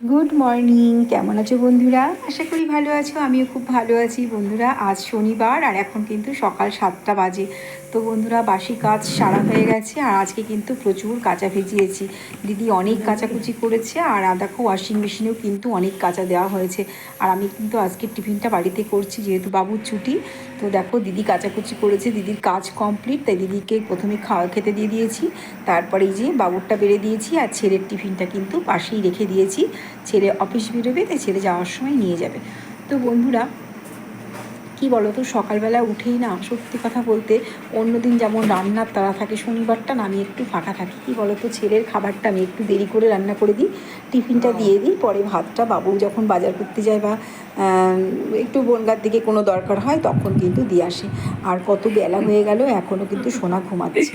Good morning কেমন আছো বন্ধুরা? আশা করি ভালো আছো। আমিও খুব ভালো আছি বন্ধুরা। আজ শনিবার আর এখন কিন্তু সকাল সাতটা বাজে। তো বন্ধুরা, বাসি কাজ সারা হয়ে গেছে আর আজকে কিন্তু প্রচুর কাঁচা ভিজিয়েছি। দিদি অনেক কাচাকুচি করেছে আর দেখো ওয়াশিং মেশিনেও কিন্তু অনেক কাঁচা দেওয়া হয়েছে। আর আমি কিন্তু আজকে টিফিনটা বাড়িতে করছি, যেহেতু বাবুর ছুটি। তো দেখো, দিদি কাচাকুচি করেছে, দিদির কাজ কমপ্লিট তাই দিদিকে প্রথমে খাওয়া খেতে দিয়ে দিয়েছি। তারপরে যে বাবুরটা বেড়ে দিয়েছি আর ছেলের টিফিনটা কিন্তু পাশেই রেখে দিয়েছি। ছেলে অফিস বেরোবে, তাই ছেলে যাওয়ার সময় নিয়ে যাবে। তো বন্ধুরা কি বলো তো সকালবেলা উঠেই না সত্যি কথা বলতে অন্যদিন যেমন রান্নার তারা থাকে শনিবারটা না আমি একটু ফাঁকা থাকি। কি বলো তো ছেলের খাবারটা আমি একটু দেরি করে রান্না করে দিই টিফিনটা দিয়ে দিই পরে ভাতটা বাবু যখন বাজার করতে যায় বা একটু বনগার দিকে কোনো দরকার হয় তখন কিন্তু দিয়ে আসে। আর কত বেলা হয়ে গেল এখনও কিন্তু সোনা ঘুমাচ্ছে।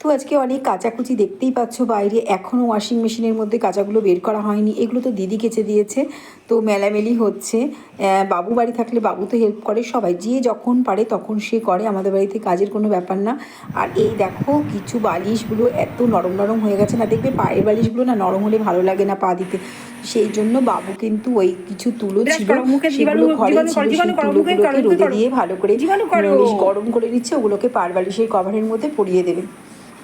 তো আজকে অনেক কাচাকুচি দেখতেই পাচ্ছ বাইরে। এখনও ওয়াশিং মেশিনের মধ্যে কাঁচাগুলো বের করা হয়নি। এগুলো তো দিদি কেচে দিয়েছে তো মেলামেলি হচ্ছে। বাবু বাড়ি থাকলে বাবু তো হেল্প করে সবাই। যে যখন পারে তখন সে করে আমাদের বাড়িতে কাজের কোনো ব্যাপার না। আর এই দেখো কিছু বালিশগুলো এত নরম নরম হয়ে গেছে না দেখবে পায়ের বালিশগুলো না নরম হলে ভালো লাগে না পা দিতে। সেই জন্য বাবু কিন্তু ওই কিছু তুলো ছিল সেগুলো ঘরে ছিল সেই তুলোগুলোকে রোদে দিয়ে ভালো করে গরম করে দিচ্ছে ওগুলোকে পার বালিশের কভারের মধ্যে পরিয়ে দেবে।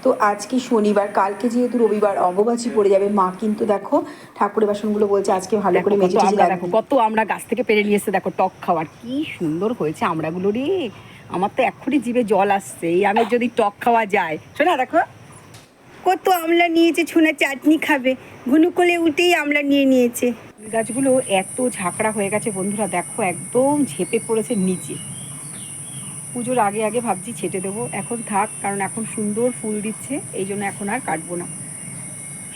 তো আজকে শনিবার? কালকে যেহেতু রবিবার অম্বুবাচী পড়ে যাবে। মা কিন্তু দেখো ঠাকুরের বাসনগুলো বলছে আজকে ভালো করে মেজে টেজে দেখো কত আমরা গাছ থেকে পেরে নিয়ে এসে দেখো টক খাওয়ার। কি সুন্দর হয়েছে আমরাগুলো রে। আমার তো এক্ষুনি জিভে জল আসছে। এই আমের যদি টক খাওয়া যায়। শোনা দেখো। কত আমলা নিয়েছে ছোনা চাটনি খাবে। ঘুনুকলে উঠেই আমলা নিয়ে নিয়েছে। গাছগুলো এত ঝাঁকড়া হয়ে গেছে বন্ধুরা। দেখো একদম ঝেপে পড়েছে নিচে। পুজোর আগে আগে ভাবছি ছেটে দেবো। এখন থাক, কারণ এখন সুন্দর ফুল দিচ্ছে, এই জন্য এখন আর কাটবো না।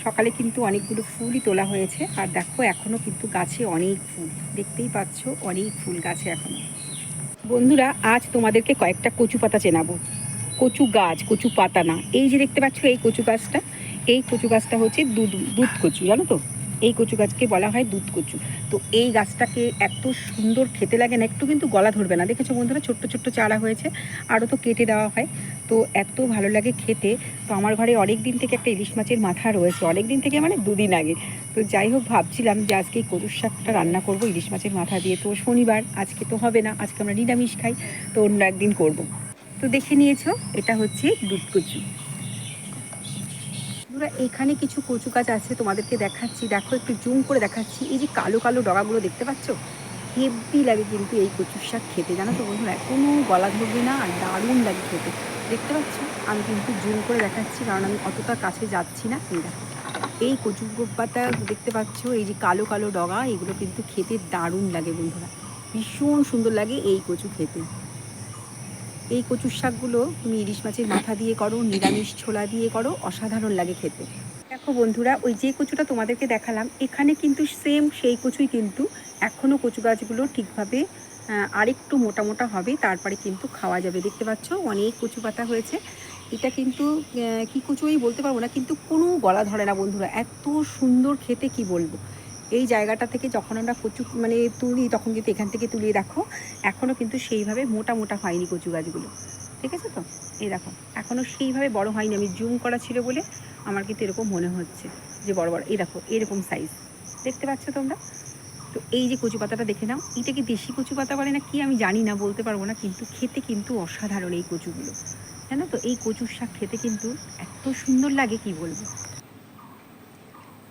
সকালে কিন্তু অনেকগুলো ফুলই তোলা হয়েছে, আর দেখো এখনও কিন্তু গাছে অনেক ফুল। দেখতেই পাচ্ছ, অনেক ফুল গাছে এখন। বন্ধুরা, আজ তোমাদেরকে কয়েকটা কচু পাতা চেনাবো। কচু গাছ, কচু পাতা না। এই যে দেখতে পাচ্ছ, এই কচু গাছটা, এই কচু গাছটা হচ্ছে দুধ দুধ কচু, জানো তো? এই কচু গাছকে বলা হয় দুধ কচু। তো এই গাছটাকে এত সুন্দর খেতে লাগে না, একটু কিন্তু গলা ধরবে না। দেখেছ বন্ধুরা, ছোট্ট ছোট্ট চারা হয়েছে, আরও তো কেটে দেওয়া হয়। তো এত ভালো লাগে খেতে। তো আমার ঘরে অনেক দিন থেকে একটা ইলিশ মাছের মাথা রয়েছে। অনেক দিন থেকে মানে দুদিন আগে। তো যাই হোক, ভাবছিলাম যে আজকে এই কচুর শাকটা রান্না করব ইলিশ মাছের মাথা দিয়ে। তো শনিবার, আজকে তো হবে না, আজকে আমরা নিরামিষ খাই, তো অন্য একদিন করব। তো দেখে নিয়েছো, এটা হচ্ছে দুধ কচু। বন্ধুরা, এখানে কিছু কচু গাছ আছে, তোমাদেরকে দেখাচ্ছি। দেখো, একটু জুম করে দেখাচ্ছি। এই যে কালো কালো ডগাগুলো দেখতে পাচ্ছ? হেভি লাগে কিন্তু এই কচুর শাক খেতে। জানো তো বন্ধুরা, কোনো গলা ধরবে না আর দারুণ লাগে খেতে। দেখতে পাচ্ছ? আমি কিন্তু জুম করে দেখাচ্ছি, কারণ আমি অতটা কাছে যাচ্ছি না। দেখো, এই কচু পাতা দেখতে পাচ্ছ? এই যে কালো কালো ডগা, এগুলো কিন্তু খেতে দারুণ লাগে বন্ধুরা। ভীষণ সুন্দর লাগে এই কচু খেতে। এই কচুর শাকগুলো তুমি ইলিশ মাছের মাথা দিয়ে করো, নিরামিষ ছোলা দিয়ে করো, অসাধারণ লাগে খেতে। দেখো বন্ধুরা, ওই যে কচুটা তোমাদেরকে দেখালাম, এখানে কিন্তু সেম সেই কচুই কিন্তু এখনও কচু গাছগুলো ঠিকভাবে আরেকটু মোটা মোটা হবে, তারপরে কিন্তু খাওয়া যাবে। দেখতে পাচ্ছ, অনেক কচু পাতা হয়েছে। এটা কিন্তু কি কচুই বলতে পারব না, কিন্তু কোনো গলা ধরে না বন্ধুরা, এত সুন্দর খেতে কি বলব? এই জায়গাটা থেকে যখন আমরা কচু মানে তুলি, তখন কিন্তু এখান থেকে তুলিয়ে দেখো এখনও কিন্তু সেইভাবে মোটা মোটা হয়নি কচু গাছগুলো। ঠিক আছে তো? এই দেখো এখনও সেইভাবে বড় হয়নি। আমি জুম করা ছিল বলে আমার কিন্তু এরকম মনে হচ্ছে যে বড় বড়। এই দেখো, এরকম সাইজ দেখতে পাচ্ছ তোমরা? তো এই যে কচু পাতাটা দেখে নাও। এটা কি দেশি কচু পাতা বলে না কি আমি জানি না, বলতে পারব না। কিন্তু খেতে কিন্তু অসাধারণ এই কচুগুলো। জানো তো? এই কচুর শাক খেতে কিন্তু এত সুন্দর লাগে, কি বলব?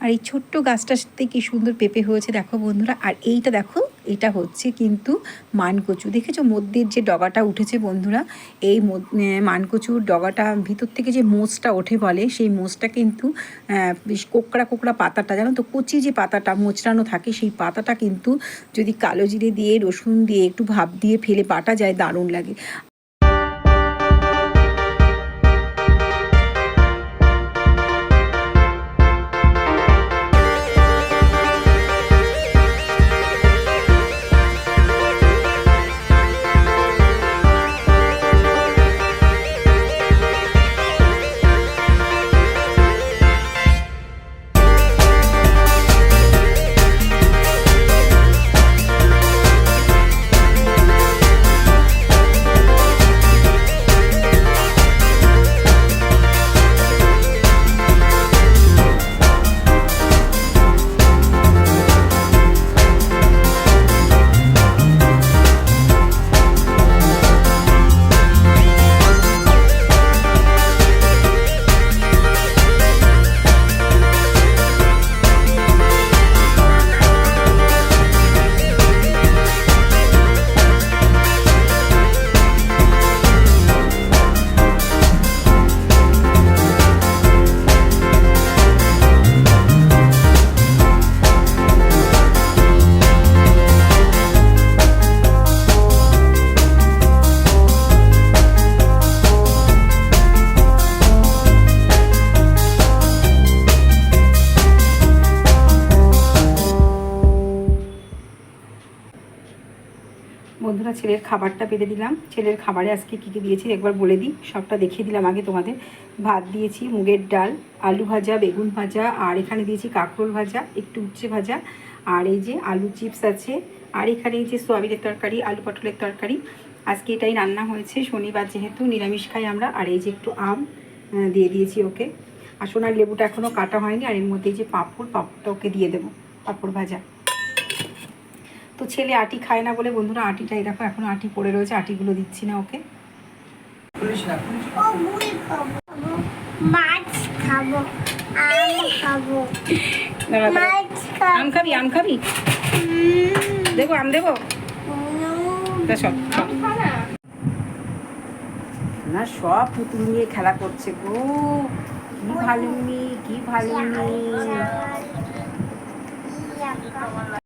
আর এই ছোট্ট গাছটাতে কি সুন্দর পেঁপে হয়েছে দেখো বন্ধুরা। আর এইটা দেখো, এটা হচ্ছে কিন্তু মানকচু। দেখেছ মধ্যের যে ডগাটা উঠেছে বন্ধুরা? এই মানকচুর ডগাটা ভিতর থেকে যে মোচটা ওঠে বলে, সেই মোচটা কিন্তু কোকড়া কোকড়া পাতাটা, জানো তো? কচি যে পাতাটা মোচড়ানো থাকে, সেই পাতাটা কিন্তু যদি কালো জিরে দিয়ে, রসুন দিয়ে একটু ভাব দিয়ে ফেলে বাটা যায়, দারুণ লাগে। বন্ধুরা, ছেলের খাবারটা পেতে দিলাম। ছেলের খাবারে আজকে কী কী দিয়েছি একবার বলে দিই। সবটা দেখিয়ে দিলাম আগে তোমাদের। ভাত দিয়েছি, মুগের ডাল, আলু ভাজা, বেগুন ভাজা, আর এখানে দিয়েছি কাঁকরোল ভাজা, একটু উচ্ছে ভাজা, আর এই যে আলু চিপস আছে, আর এখানে এই যে সোয়াবিনের তরকারি, আলু পটলের তরকারি। আজকে এটাই রান্না হয়েছে, শনিবার যেহেতু নিরামিষ খাই আমরা, আর এই যে একটু আম দিয়ে দিয়েছি ওকে। আর সোনার লেবুটা এখনও কাটা হয়নি, আর এর মধ্যে এই যে পাঁপড়, পাঁপড়টা ওকে দিয়ে দেবো, পাঁপড় ভাজা। তো ছেলে আটি খায় না বলে বন্ধুরা আটিটা এই দেখো এখন আটি পড়ে রয়েছে আটিগুলো দিচ্ছি না ওকে। ও খাব মাছ আম খাব। মাছ খাব। আম খাবি দেবো আম দেবো? সব। না সব পুতুল নিয়ে খেলা করছে গো। কি ভালো মেয়ে কি ভালো মেয়ে